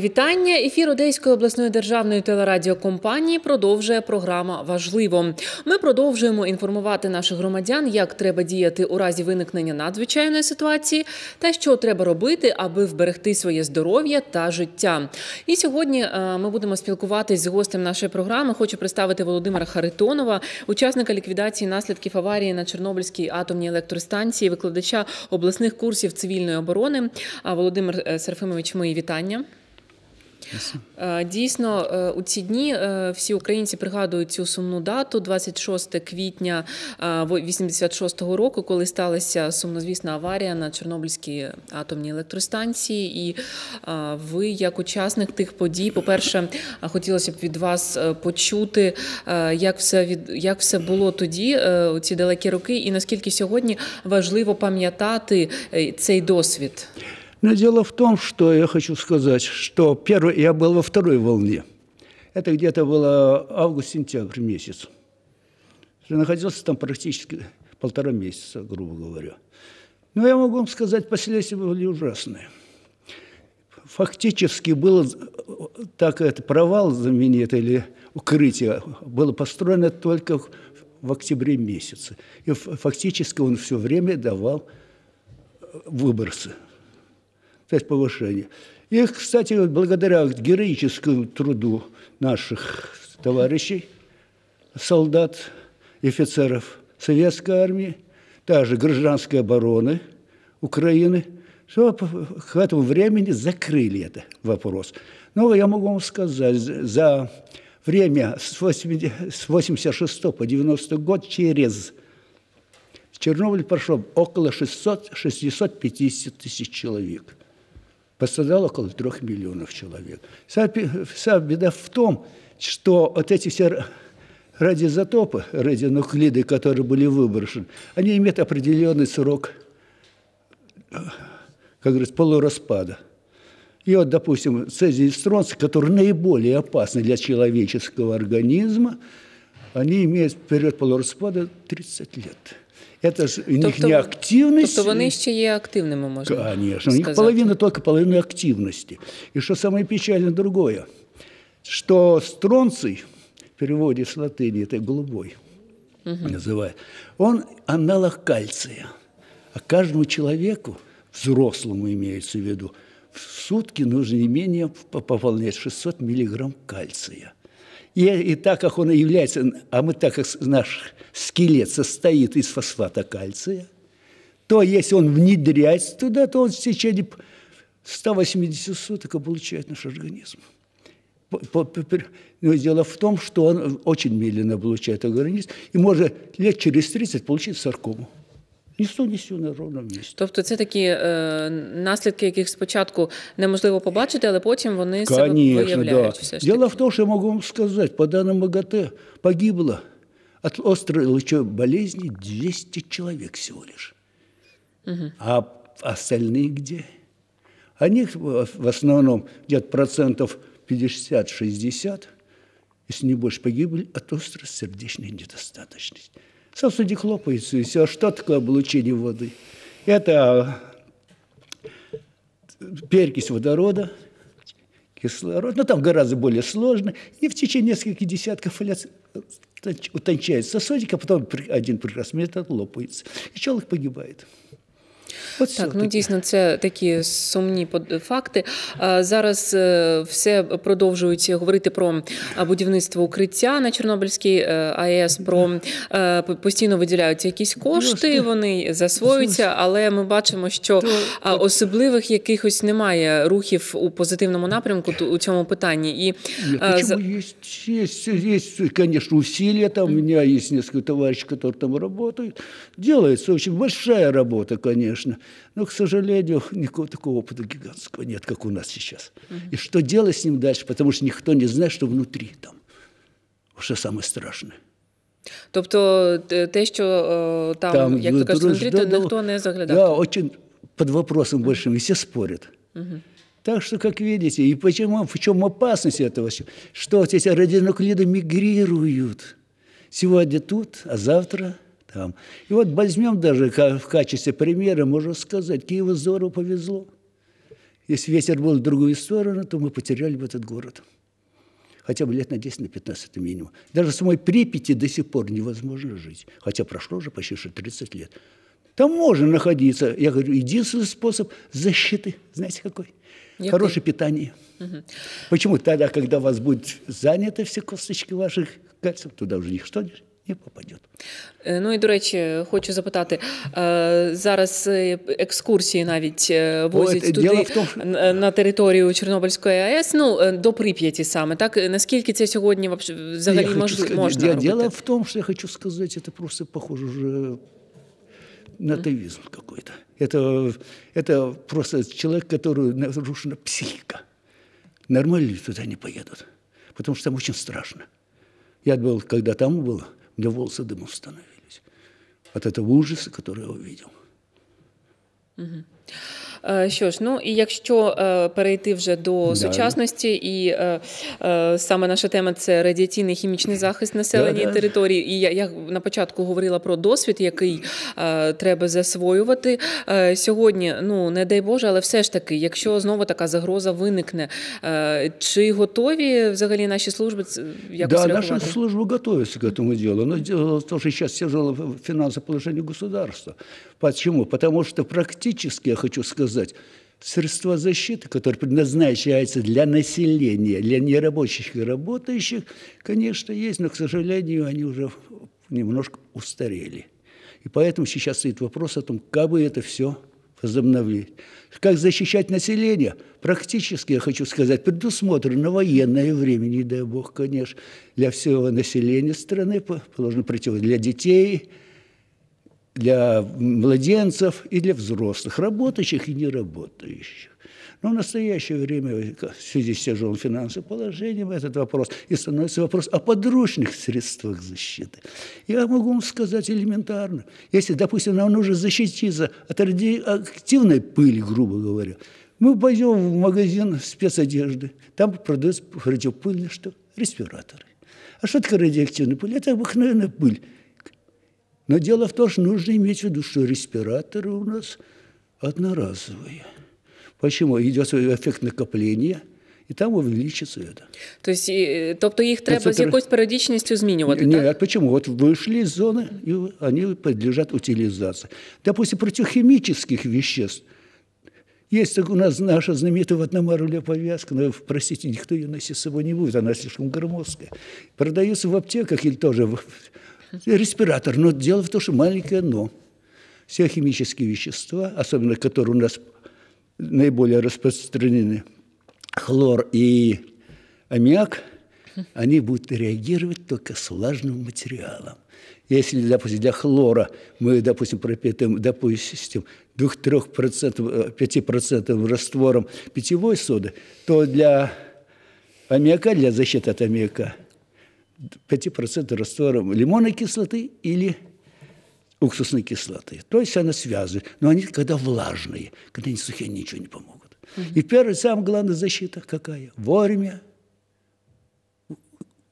Вітання. Ефір Одеської обласної державної телерадіокомпанії продовжує програма Важливо. Ми продовжуємо інформувати наших громадян, як треба діяти у разі виникнення надзвичайної ситуації та що треба робити, аби вберегти своє здоров'я та життя. І сьогодні е, ми будемо спілкуватись з гостем нашої програми. Хочу представити Володимира Харитонова, учасника ліквідації наслідків аварії на Чорнобильській атомній електростанції, викладача обласних курсів цивільної оборони. Володимир е, Серафимович, мої вітання. Е, Дійсно, е, у ці дні е, всі українці пригадують цю сумну дату, 26 квітня 86-го року, коли сталася сумнозвісна аварія на Чорнобильській атомній електростанції. І ви, як учасник тих подій, по-перше, хотілося б від вас почути, як все від як все було тоді, у ці далекі роки, і наскільки сьогодні важливо пам'ятати цей досвід. Но дело в том, что я хочу сказать, что первый, я был во второй волне. Это где-то было август-сентябрь месяц. Я находился там практически полтора месяца, грубо говоря. Но я могу вам сказать, последствия были ужасные. Фактически был так это провал знаменитый или укрытие было построено только в октябре месяце. И фактически он все время давал выбросы есть повышение. И, кстати, благодаря героическому труду наших товарищей, солдат офицеров советской армии, также гражданской обороны Украины, что к этому времени закрыли этот вопрос. Но я могу вам сказать, за время с 86 по 90 год через Чернобыль прошел около 600, 650 тысяч человек – пострадало около трех миллионов человек. Вся, вся беда в том, что вот эти все радиоизотопы, радионуклиды, которые были выброшены, они имеют определенный срок, как говорится, полураспада. И вот, допустим, цезий и стронций, которые наиболее опасны для человеческого организма, они имеют период полураспада 30 лет. Это же у них тобто, не активность. Тобто вони ще є активними, можна Конечно. У них половина, только половина активности. И что самое печальное другое, что стронций, в переводе с латыни, это голубой угу. называют, он аналог кальция. А каждому человеку, взрослому имеется в виду, в сутки нужно не менее пополнять 600 миллиграмм кальция – и, и так как он является, а мы так как наш скелет состоит из фосфата кальция, то если он внедряется туда, то он в течение 180 суток получает наш организм. Но дело в том, что он очень медленно получает организм и может лет через 30 получить саркому Ніхто не сів на ровному місці. Тобто це такі е, наслідки, яких спочатку неможливо побачити, але потім вони Конечно, себе виявляють. Да. Все ж Дело в том, что я могу вам сказать, по данным МАГАТЭ погибло от острой лучевой болезни 200 человек всего лишь. Угу. А остальные где? Они в основном где-то процентов 50-60, если не больше, погибли от острой сердечной недостаточности. Сосуди хлопаются, и все. А что такое облучение воды? Это перекись водорода, кислород, но там гораздо более сложно. И в течение нескольких десятков лет утончается сосудик, а потом один прекрасный метод лопается. И человек погибает. От так, ну дійсно, це такі сумні факти. Зараз все продовжують говорити про будівництво укриття на Чорнобильській е, АЕС. Про е, постійно виділяються якісь кошти, вони засвоюються, але ми бачимо, що особливих якихось немає рухів у позитивному напрямку у цьому питанні. І есть, конечно, усилия. Там у меня есть несколько товарищей, которые там работают. Делается очень большая работа, конечно. Но, к сожалению, никакого такого опыта гигантского нет, как у нас сейчас. Угу. И что делать с ним дальше, потому что никто не знает, что внутри там. Что самое страшное. Тобто те, що там, там як то кажуть, внутрі, то ніхто не заглядав? Да, очень под вопросом большим, и все спорят. Угу. Так что, как видите, и почему, в чем опасность этого, что эти радионуклиды мигрируют. Сегодня тут, а завтра там. И вот возьмем даже в качестве примера, можно сказать, Киеву здорово повезло. Если ветер был в другую сторону, то мы потеряли бы этот город. Хотя бы лет на 10, на 15 это минимум. Даже в самой Припяти до сих пор невозможно жить. Хотя прошло уже почти 30 лет. Там можно находиться. Я говорю, единственный способ защиты, знаете какой? Який? Хорошее питание. Угу. Почему тогда, когда у вас будут заняты все косточки ваших кальцев, туда уже ничто не не попаде. Ну і до речі, хочу запитати зараз екскурсії навіть возять Ой, туди тому, що... на територію Чорнобильської АЕС, ну до Прип'яті саме. Так наскільки це сьогодні взагалі можливо можна я, робити? Дело в том, что я хочу сказать, это просто похоже уже на атеизм какой-то. Это, это просто человек, который нарушена психика. Нормально туда не поедут, потому что там очень страшно. Я был, когда там был, у меня волосы дымом становились от этого ужаса, который я увидел. Угу. Що ж, ну і якщо перейти вже до да. сучасності, і саме наша тема це радіаційний хімічний захист населення да, території. І я, я на початку говорила про досвід, який треба засвоювати сьогодні. Ну не дай Боже, але все ж таки, якщо знову така загроза виникне, чи готові взагалі наші служби якось Да, реагувати? наши службы готовятся к этому делу. Но дело в том, что сейчас тяжелое финансовое положение государства. Почему? Потому что практически, я хочу сказать, средства защиты, которые предназначаются для населения, для нерабочих и работающих, конечно, есть, но, к сожалению, они уже немножко устарели. И поэтому сейчас стоит вопрос о том, как бы это все возобновить. Как защищать население? Практически, я хочу сказать, предусмотрено военное время, не дай бог, конечно, для всего населения страны, положено против для детей – для младенцев и для взрослых, работающих и неработающих. Но в настоящее время, в связи с тяжелым финансовым положением, этот вопрос и становится вопрос о подручных средствах защиты. Я могу вам сказать элементарно. Если, допустим, нам нужно защититься от радиоактивной пыли, грубо говоря, мы пойдем в магазин спецодежды, там продаются радиопыльные что? Респираторы. А что такое радиоактивная пыль? Это обыкновенная пыль но дело в том, что нужно иметь в виду, что респираторы у нас одноразовые. Почему? Идет эффект накопления, і там увеличится это. Тобто, тобто їх треба з якоюсь періодичністю змінювати, Нет, так? почему? Вот вышли из зоны, и они подлежат утилизации. Допустим, против химических веществ есть у нас наша знаменитая ватномаровая повязка, но, простите, никто ее носить с собой не будет, она слишком громоздкая. Продается в аптеках или тоже респиратор. Но дело в том, что маленькое «но». Все химические вещества, особенно которые у нас наиболее распространены, хлор и аммиак, они будут реагировать только с влажным материалом. Если, допустим, для хлора мы, допустим, пропитываем, допустим, 2-3%, 5% раствором питьевой соды, то для аммиака, для защиты от аммиака – 5% раствором лимонной кислоты или уксусной кислоты. То есть она связывает. Но они когда влажные, когда они сухие, они ничего не помогут. Угу. И первая, самая главная защита какая? Вовремя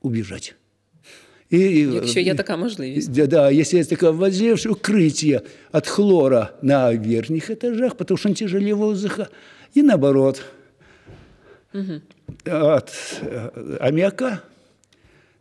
убежать. І, Якщо є така можливість. Да, да, если есть такое возлежное укрытие от хлора на верхних этажах, потому что он тяжелее воздуха, и наоборот, угу. от э, аммиака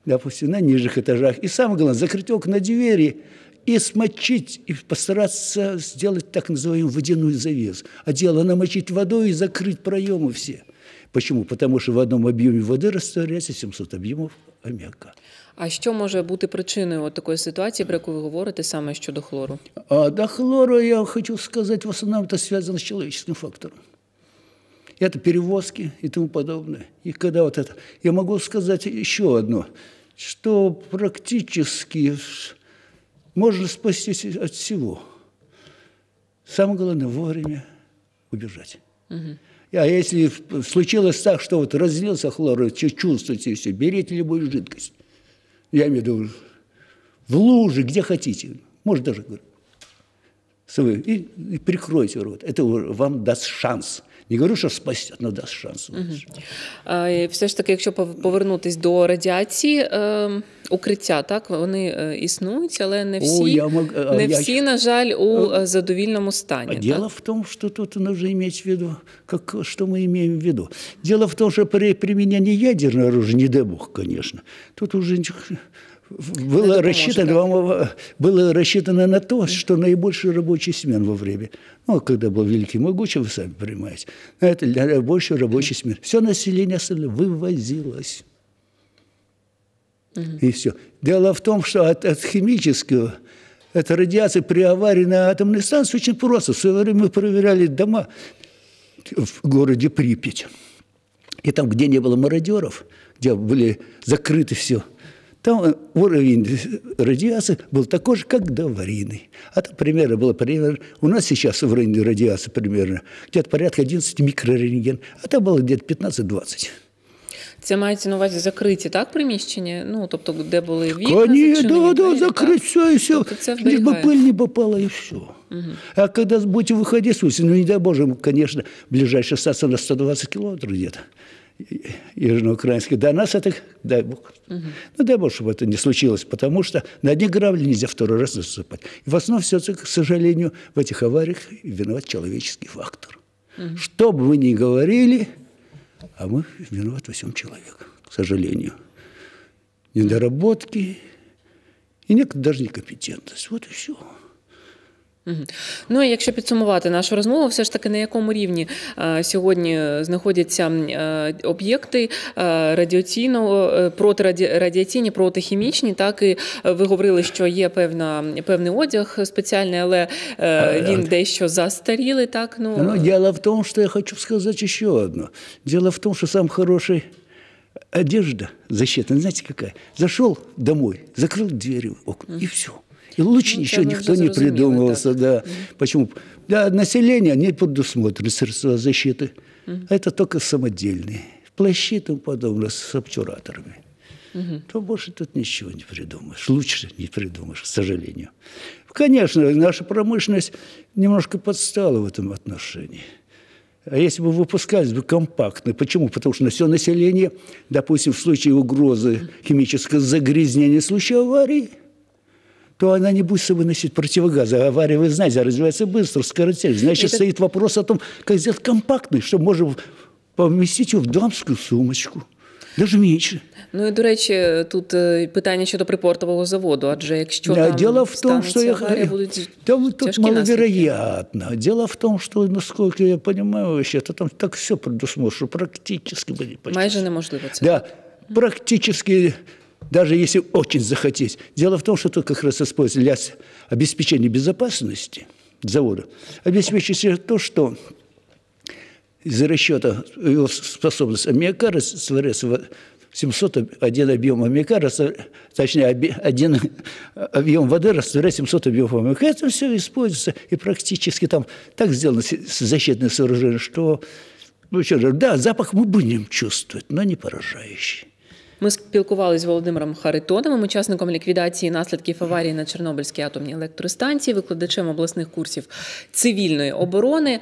допустим, на нижних этажах. И самое главное, закрыть окна двери и смочить, и постараться сделать так называемую водяную завесу. А дело намочить водой и закрыть проемы все. Почему? Потому що в одному об'ємі води розтворяється 700 об'ємів аміака. А що може бути причиною от такої ситуації, про яку ви говорите саме щодо хлору? А до хлора я хочу сказати, в основному це зв'язано з чоловічним фактором. Это перевозки и тому подобное. И когда вот это... Я могу сказать еще одно – что практически можно спастись от всего. Самое главное – вовремя убежать. Угу. А если случилось так, что вот разлился хлор, чувствуете все, берите любую жидкость. Я имею в виду в луже, где хотите. Может, даже и, и прикройте рот. Это вам даст шанс Не говорю, що спасет, але дасть шанс. Угу. Все ж таки, якщо повернутись до радіації, е, укриття, так вони е, існують, але не всі, О, я мог, не я... всі, на жаль, у е, задовільному стані. А дело в том, что тут нужно иметь в виду, как, что мы имеем в виду. Дело в том, что при применении ядерного оружия, не дай бог, конечно, тут уже было рассчитано, было рассчитано на то, что наибольший рабочий смен во время. Ну, когда был Великий Могучий, вы сами понимаете. Это для наибольшей рабочей смен. Все население вывозилось. Угу. И все. Дело в том, что от, от химического, эта радиация при аварии на атомной станции очень просто. В свое время мы проверяли дома в городе Припять. И там, где не было мародеров, где были закрыты все – там уровень радиации был такой же, как до аварийный. А там примерно было примерно... У нас сейчас уровень радиации примерно где-то порядка 11 микрорентген, а там было где-то 15-20. Це мається на увазі закриті, так, приміщення? Ну, тобто, де були вікна, Конечно, да, да, закрыть все и все. Тобто Лишь бы пыль не попала и все. Угу. А когда будете выходить, слушайте, ну, не дай Боже, конечно, ближайшая станция на 120 километров где-то южноукраинский. До нас это, дай бог. Угу. Ну, дай бог, чтобы это не случилось, потому что на одни грабли нельзя второй раз засыпать. И в основном все к сожалению, в этих авариях виноват человеческий фактор. Угу. Что бы вы ни говорили, а мы виноват во всем человек, к сожалению. Недоработки и некоторые даже некомпетентность. Вот и все. Ну і якщо підсумувати нашу розмову, все ж таки на якому рівні е, сьогодні знаходяться е, об'єкти е, радіаційного протирадіаційні, протихімічні, так і ви говорили, що є певна певний одяг спеціальний, але він дещо застарілий. Так ну ну дело в тому, що я хочу сказати ще одне. Дело в тому, що сам хороший одежда защитная, знаете какая? Зашел домой, закрыл двери, окна, и все. И лучше ну, еще никто не придумывался. Да. Mm. Почему? Для населения не предусмотрены средства защиты. Mm. Это только самодельные. Плащи и тому подобное с обтюраторами. Угу. То больше тут ничего не придумаешь. Лучше не придумаешь, к сожалению. Конечно, наша промышленность немножко подстала в этом отношении. А если бы выпускались бы компактно, почему? Потому что на все население, допустим, в случае угрозы химического загрязнения, в случае аварии – то она не будет с собой носить противогазы. Авария, вы знаете, развивается быстро, скоротель. Значит, Это... стоит вопрос о том, как сделать компактный, чтобы можно поместить его в дамскую сумочку. Даже менше. Ну і до речі, тут питання щодо припортового заводу, адже якщо да, там дело в том, что я будуть там тут маловероятно. Наслідки. Дело в том, что, насколько я понимаю, вообще, то там так все предусмотрено, что практически майже неможливо це. Да, практически даже если очень захотеть. Дело в том, что тут как раз используется для обеспечения безопасности завода, обеспечивается то, что из-за расчета его способность аммиака растворяется 701 объем аммиака, точнее, один объем воды растворяет 700 объемов аммиака. Это все используется, и практически там так сделано защитное сооружение, что, ну, что да, запах мы будем чувствовать, но не поражающий. Ми спілкувалися з Володимиром Харитоновим, учасником ліквідації наслідків аварії на Чорнобильській атомній електростанції, викладачем обласних курсів цивільної оборони.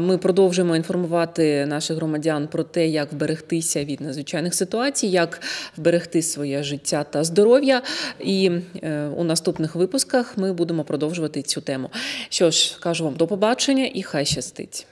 Ми продовжуємо інформувати наших громадян про те, як вберегтися від надзвичайних ситуацій, як вберегти своє життя та здоров'я. І е, у наступних випусках ми будемо продовжувати цю тему. Що ж, кажу вам до побачення і хай щастить.